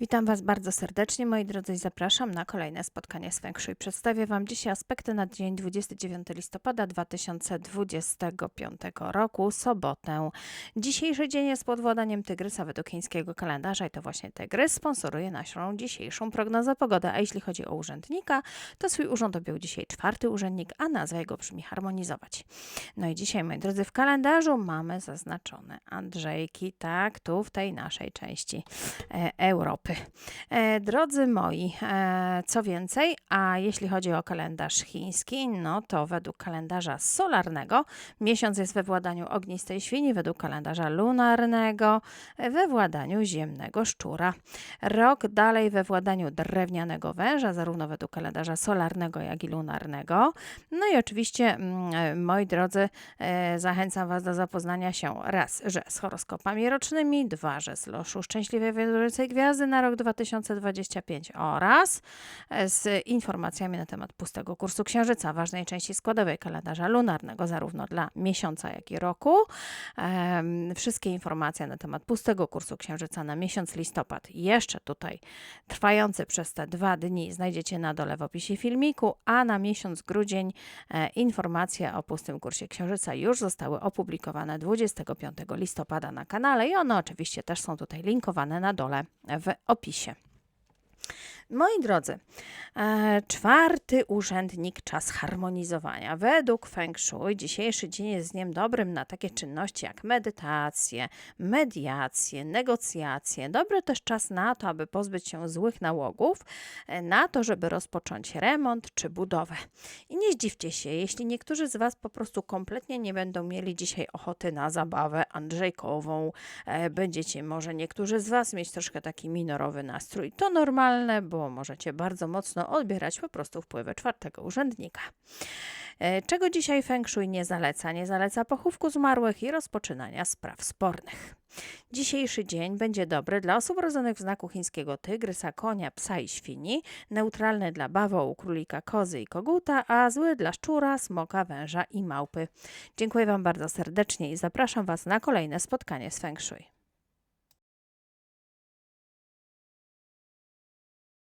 Witam Was bardzo serdecznie, moi drodzy, i zapraszam na kolejne spotkanie z Feng Shui. Przedstawię Wam dzisiaj aspekty na dzień 29 listopada 2025 roku, sobotę. Dzisiejszy dzień jest pod władaniem Tygrysa według chińskiego kalendarza i to właśnie Tygrys sponsoruje naszą dzisiejszą prognozę pogody. A jeśli chodzi o urzędnika, to swój urząd objął dzisiaj czwarty urzędnik, a nazwa jego brzmi harmonizować. No i dzisiaj, moi drodzy, w kalendarzu mamy zaznaczone Andrzejki, tak, tu w tej naszej części e, Europy. E, drodzy moi, e, co więcej, a jeśli chodzi o kalendarz chiński, no to według kalendarza solarnego miesiąc jest we władaniu ognistej świni, według kalendarza lunarnego e, we władaniu ziemnego szczura. Rok dalej we władaniu drewnianego węża, zarówno według kalendarza solarnego, jak i lunarnego. No i oczywiście, mm, moi drodzy, zachęcam Was do zapoznania się raz, że z horoskopami rocznymi, dwa, że z loszu szczęśliwej wędrującej gwiazdy na rok 2025 oraz e, z informacjami na temat pustego kursu księżyca, ważnej części składowej kalendarza lunarnego, zarówno dla miesiąca, jak i roku. Wszystkie informacje na temat pustego kursu księżyca na miesiąc listopad, jeszcze tutaj trwający przez te dwa dni, znajdziecie na dole w opisie filmiku, a na miesiąc grudzień e, informacje o pustym kursie księżyca już zostały opublikowane 25 listopada na kanale i one oczywiście też są tutaj linkowane na dole w opisie. Moi drodzy, e, czwarty urzędnik czas harmonizowania. Według Feng Shui dzisiejszy dzień jest dniem dobrym na takie czynności jak medytacje, mediacje, negocjacje. Dobry też czas na to, aby pozbyć się złych nałogów, e, na to, żeby rozpocząć remont czy budowę. I nie zdziwcie się, jeśli niektórzy z Was po prostu kompletnie nie będą mieli dzisiaj ochoty na zabawę Andrzejkową. E, Będziecie może niektórzy z Was mieć troszkę taki minorowy nastrój. To normalne, bo możecie bardzo mocno odbierać po prostu wpływy czwartego urzędnika. E, Czego dzisiaj Feng Shui nie zaleca? Nie zaleca pochówku zmarłych i rozpoczynania spraw spornych. Dzisiejszy dzień będzie dobry dla osób rodzonych w znaku chińskiego tygrysa, konia, psa i świni, neutralny dla bawołu, królika, kozy i koguta, a zły dla szczura, smoka, węża i małpy. Dziękuję Wam bardzo serdecznie i zapraszam Was na kolejne spotkanie z Feng Shui.